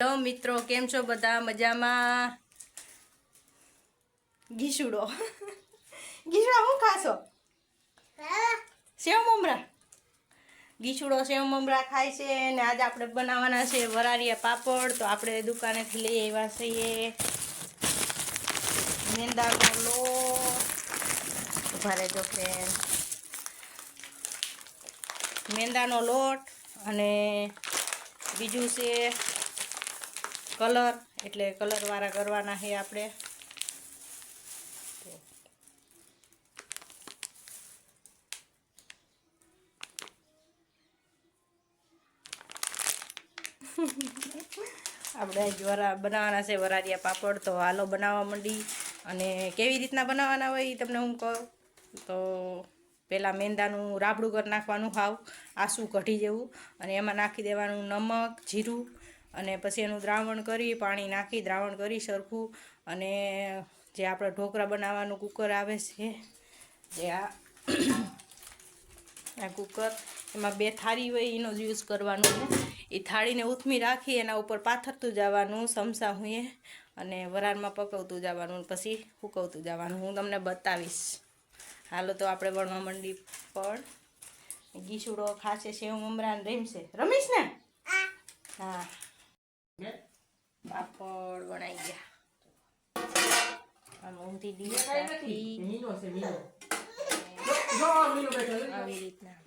Hello મિત્રો, કેમ છો બધા? મજામાં? ઘીસુડો. ઘીસુડા શું ખાશો? સેવ મમરા. ગીસુડો સેવ મમરા ખાય છે ને આજે આપણે બનાવવાના છે વરારીયા પાપડ. તો આપણે દુકાનેથી લઈ આવ્યા છીએ. મેંદાનો લોટ ભારે જો ફ્રેન્ડ મેંદાનો લોટ અને બીજું છે કલર, એટલે કલરવાળા કરવાના છે આપણે. આપણે વરા બનાવવાના છે, વરાળિયા પાપડ. તો હાલો બનાવવા માંડી. અને કેવી રીતના બનાવવાના હોય એ તમને હું કહું. તો પહેલાં મેંદાનું રાબડું કરી નાખવાનું હાવ, આસું કઢી જેવું. અને એમાં નાખી દેવાનું નમક, જીરું અને પછી એનું દ્રાવણ કરી પાણી નાખી દ્રાવણ કરી સરખું. અને જે આપણે ઢોકળા બનાવવાનું કુકર આવે છે જે આ આ કુકર એમાં બે થાળી હોય એનો જ યુઝ કરવાનો છે. એ થાળીને ઉથમી રાખી એના ઉપર પાથરતું જવાનું સમસા હુંએ અને વરાળમાં પકવતું જવાનું પછી સૂકવતું જવાનું. હું તમને બતાવીશ. હાલો તો આપણે વણવા મંડી પણ. ગીસુડો ખાશે સેવ મમરાને રમશે. રમીશ ને? હા. પાપડ વણાઈ ગયા. આમ ઊંધી બેઠો આવી રીતના.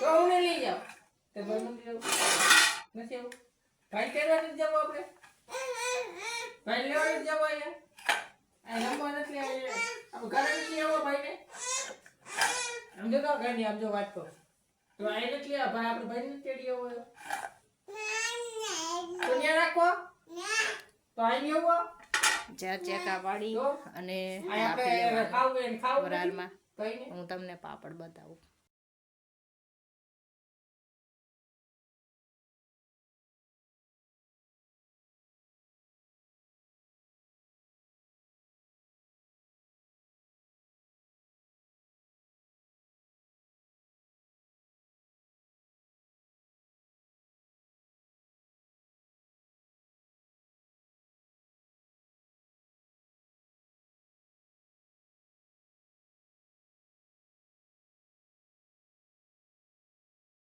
તો હું લઈ જાઉં? નથી આવું? ભાઈ કેવા નથી જવું આપણે? ભાઈ લેવા નથી જવું અહીંયા? આ રમવા નથી આવ્યા આપણે ઘરે નથી આવવા ભાઈને? આમ જો તો ઘરની આમ જો વાત કરો. તો આ નથી આ ભાઈ આપણે ભાઈ નથી તેડી આવો તો ત્યાં રાખો. તો અહીં આવો જ્યાં ચેકા પાડી અને આપણે ખાવું ખાવું. હું તમને પાપડ બતાવું.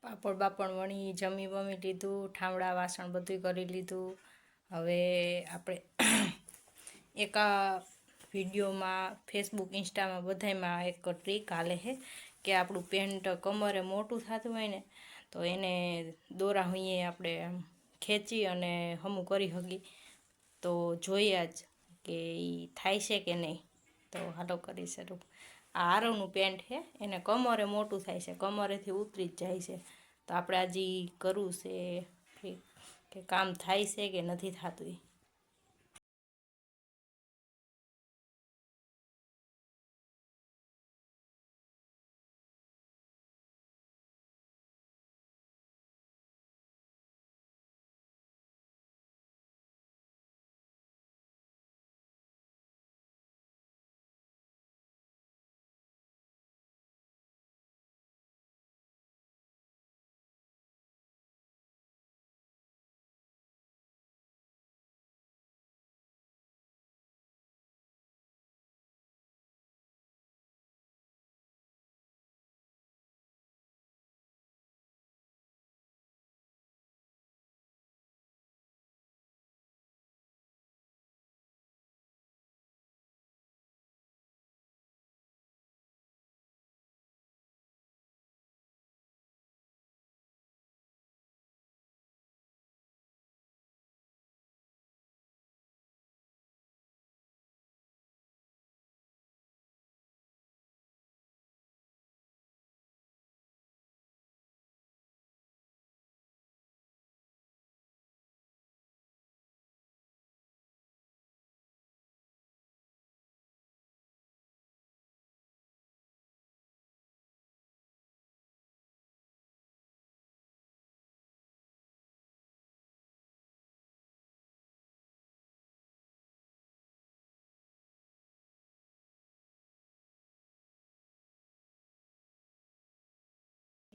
પાપડ બાપડ વણી, જમી બમી લીધું, ઠામડા, વાસણ બધું કરી લીધું. હવે આપણે એક વિડીયોમાં ફેસબુક ઇન્સ્ટામાં બધાયમાં એક ટ્રીક હાલે છે કે આપણું પેન્ટ કમરે મોટું થતું હોય ને, તો એને દોરા હોઈએ આપણે ખેંચી અને હમું કરી હગી. તો જોઈએ જ કે એ થાય છે કે નહીં. તો હાલો કરી શરૂ. આ આરવનું પેન્ટ છે, એને કમરે મોટું થાય છે, કમરેથી ઉતરી જ જાય છે. તો આપણે આજે કરવું છે કે કામ થાય છે કે નથી થતું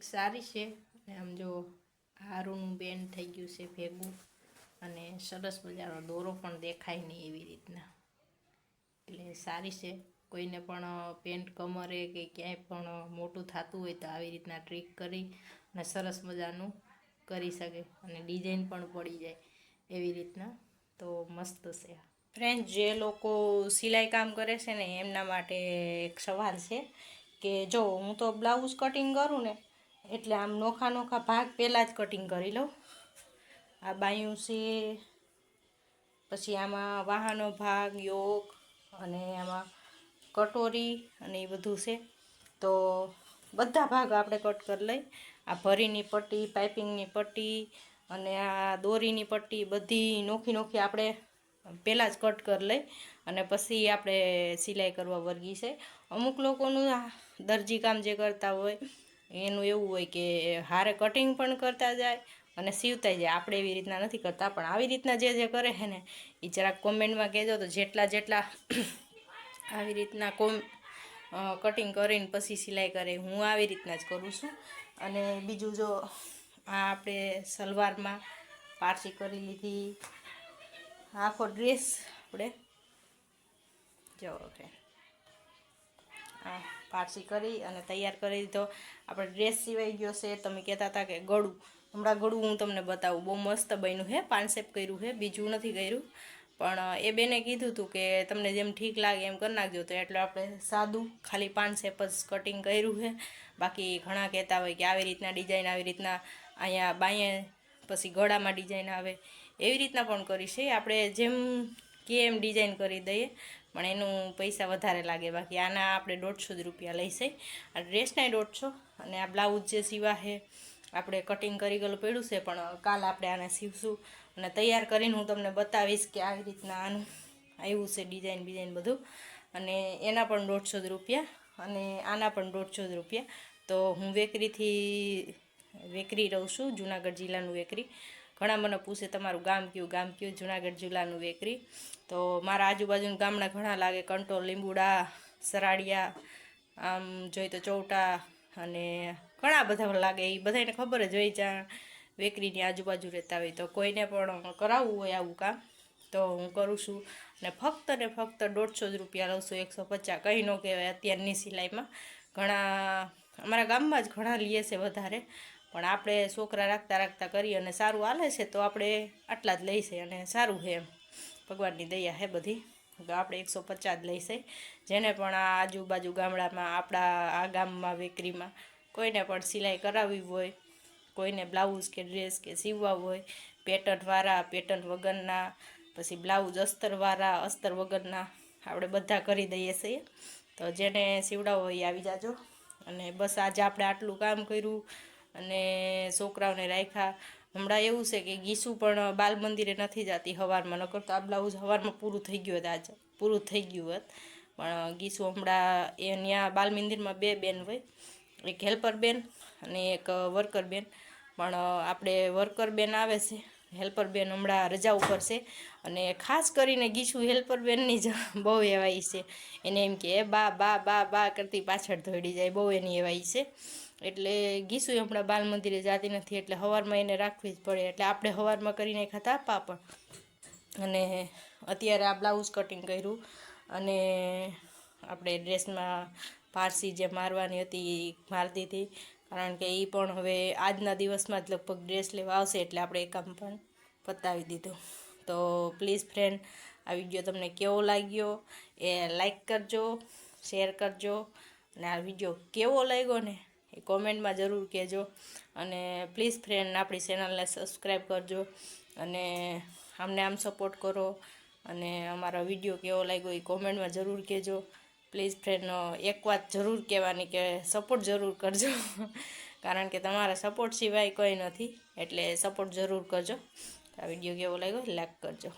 સારી છે આમ જો હારુંનું બેન થઈ ગયું છે ભેગું અને સરસ મજાનો દોરો પણ દેખાય નહીં એવી રીતના. એટલે સારી છે. કોઈને પણ પેન્ટ કમરે કે ક્યાંય પણ મોટું થતું હોય તો આવી રીતના ટ્રીક કરી અને સરસ મજાનું કરી શકે અને ડિઝાઇન પણ પડી જાય એવી રીતના. તો મસ્ત છે ફ્રેન્ડ, જે લોકો સિલાઈ કામ કરે છે ને, એમના માટે એક સવાલ છે કે જો હું તો બ્લાઉઝ કટિંગ કરું ને એટલે આમ નોખા નોખા ભાગ પહેલાં જ કટિંગ કરી લઉં. આ બાયું છે, પછી આમાં વાહનો ભાગ, યોગ અને આમાં કટોરી અને એ બધું છે. તો બધા ભાગ આપણે કટ કરી લઈ. આ ભરીની પટ્ટી, પાઇપિંગની પટ્ટી અને આ દોરીની પટ્ટી બધી નોખી નોખી આપણે પહેલાં જ કટ કરી લઈ અને પછી આપણે સિલાઈ કરવા વર્ગી છે. અમુક લોકોનું દરજી કામ જે કરતા હોય એનું એવું હોય કે હારે કટિંગ પણ કરતા જાય અને સીવતા જાય. આપણે એવી રીતના નથી કરતા, પણ આવી રીતના જે જે કરે છે ને એ જરાક કોમેન્ટમાં કહેજો તો જેટલા જેટલા આવી રીતના કોમ કટિંગ કરીને પછી સિલાઈ કરે, હું આવી રીતના જ કરું છું. અને બીજું જો, આ આપણે સલવારમાં પારસી કરી લીધી. આખો ડ્રેસ આપણે જો ફ્રેન્ડ પારસી કરી અને તૈયાર કરી દીધો. આપણે ડ્રેસ સિવાઈ ગયો છે. તમે કહેતા હતા કે ગળું. હમણાં ગળું હું તમને બતાવું. બહુ મસ્ત બન્યું છે પાનસેપ કર્યું છે બીજું નથી કર્યું. પણ એ બેને કીધું હતું કે તમને જેમ ઠીક લાગે એમ કરી નાખજો. તો એટલે આપણે સાદું ખાલી પાનસેપ જ કટિંગ કર્યું છે બાકી ઘણા કહેતા હોય કે આવી રીતના ડિઝાઇન, આવી રીતના અહીંયા બાંયે પછી ગળામાં ડિઝાઇન આવે. એવી રીતના પણ કરી છે. આપણે જેમ કે એમ ડિઝાઇન કરી દઈએ. પણ એનું પૈસા વધારે લાગે. બાકી આના આપણે દોઢસો જ રૂપિયા લઈશે આ ડ્રેસના દોઢસો અને આ બ્લાઉઝ જે સીવા છે, આપણે કટિંગ કરી ગયેલું પડ્યું છે, પણ કાલ આપણે આને સીવશું. અને તૈયાર કરીને હું તમને બતાવીશ કે આવી રીતના આનું આવ્યું છે ડિઝાઇન બિઝાઇન બધું. અને એના પણ દોઢસો જ રૂપિયા અને આના પણ દોઢસો જ રૂપિયા. તો હું વેકરીથી વેકરી રહું છું, જુનાગઢ જિલ્લાનું વેકરી. ઘણા મને પૂછે, તમારું ગામ કયું? ગામ કયું? જુનાગઢ જિલ્લાનું વેકરી. તો મારા આજુબાજુના ગામડા ઘણા લાગે, કંટોલ, લીંબુડા, સરાડિયા, આમ જોઈ તો ચૌટા અને ઘણા બધા લાગે એ બધાને ખબર જ હોય જ્યાં વેકરીની આજુબાજુ રહેતા હોય. તો કોઈને પણ કરાવવું હોય આવું કામ, તો હું કરું છું. અને ફક્ત ને ફક્ત દોઢસો જ રૂપિયા લઉં છું, એકસો પચાસ. કંઈ ન કહેવાય, અત્યારની સિલાઈમાં. ઘણા, અમારા ગામમાં જ ઘણા લીએ છે વધારે. પણ આપણે છોકરા રાખતા રાખતા કરીએ અને સારું હાલે છે તો આપણે આટલા જ લઈશે અને સારું છે એમ. ભગવાનની દયા હે બધી. તો આપણે એકસો પચાસ લઈશે જેને પણ આ આજુબાજુ ગામડામાં આપણા આ ગામમાં વેકરીમાં કોઈને પણ સિલાઈ કરાવવી હોય, કોઈને બ્લાઉઝ કે ડ્રેસ કે સીવવા હોય પેટર્નવાળા પેટર્ન વગરના, પછી બ્લાઉઝ અસ્તરવાળા અસ્તર વગરના આપણે બધા કરી દઈએ છીએ. તો જેને સીવડાવો એ આવી જાજો. અને બસ આજે આપણે આટલું કામ કર્યું. અને છોકરાઓને રાખ્યા. હમણાં એવું છે કે ગીસુ પણ બાલ મંદિરે નથી જતી હવારમાં, નકર તો આ બ્લાઉઝ હવારમાં પૂરું થઈ ગયું હતું આજે. પૂરું થઈ ગયું હોત. પણ ગીસુ હમણાં એ ત્યાં બાલ મંદિરમાં બે બેન હોય. એક હેલ્પર બેન અને એક વર્કર બેન. પણ આપણે વર્કર બેન આવે છે. હેલ્પર બેન હમણાં રજા ઉપર છે. અને ખાસ કરીને ગીસુ હેલ્પર બેનની જ બહુ એવાઈ છે. એને એમ કે બા બા બા બા, કરતી પાછળ દોડી જાય. બહુ એની એવાઈ છે. એટલે ગીસુ હમણાં બાલ મંદિરે જતી નથી, એટલે સવારમાં એને રાખવી જ પડે. એટલે આપણે હવારમાં કરીને ખાતા પાપડ. અને અત્યારે આ બ્લાઉઝ કટિંગ કર્યું અને આપણે ડ્રેસમાં પારસી જે મારવાની હતી એ મારતી હતી. કારણ કે એ પણ હવે આજના દિવસમાં જ લગભગ ડ્રેસ લેવા આવશે, એટલે આપણે એ કામ પણ પતાવી દીધું. તો પ્લીઝ ફ્રેન્ડ, આ વીડિયો તમને કેવો લાગ્યો એ લાઈક કરજો, શેર કરજો. અને આ વીડિયો કેવો લાગ્યો ને કોમેન્ટમાં જરૂર કહેજો અને પ્લીઝ ફ્રેન્ડ આપણી ચેનલને સબસ્ક્રાઈબ કરજો અને અમને આમ સપોર્ટ કરો અને અમારો વીડિયો કેવો લાગ્યો એ કોમેન્ટમાં જરૂર કહેજો. પ્લીઝ ફ્રેન્ડ એક વાત જરૂર કહેવાની કે સપોર્ટ જરૂર કરજો. કારણ કે તમારા સપોર્ટ સિવાય કંઈ નથી, એટલે સપોર્ટ જરૂર કરજો. આ વીડિયો કેવો લાગ્યો લાઈક કરજો.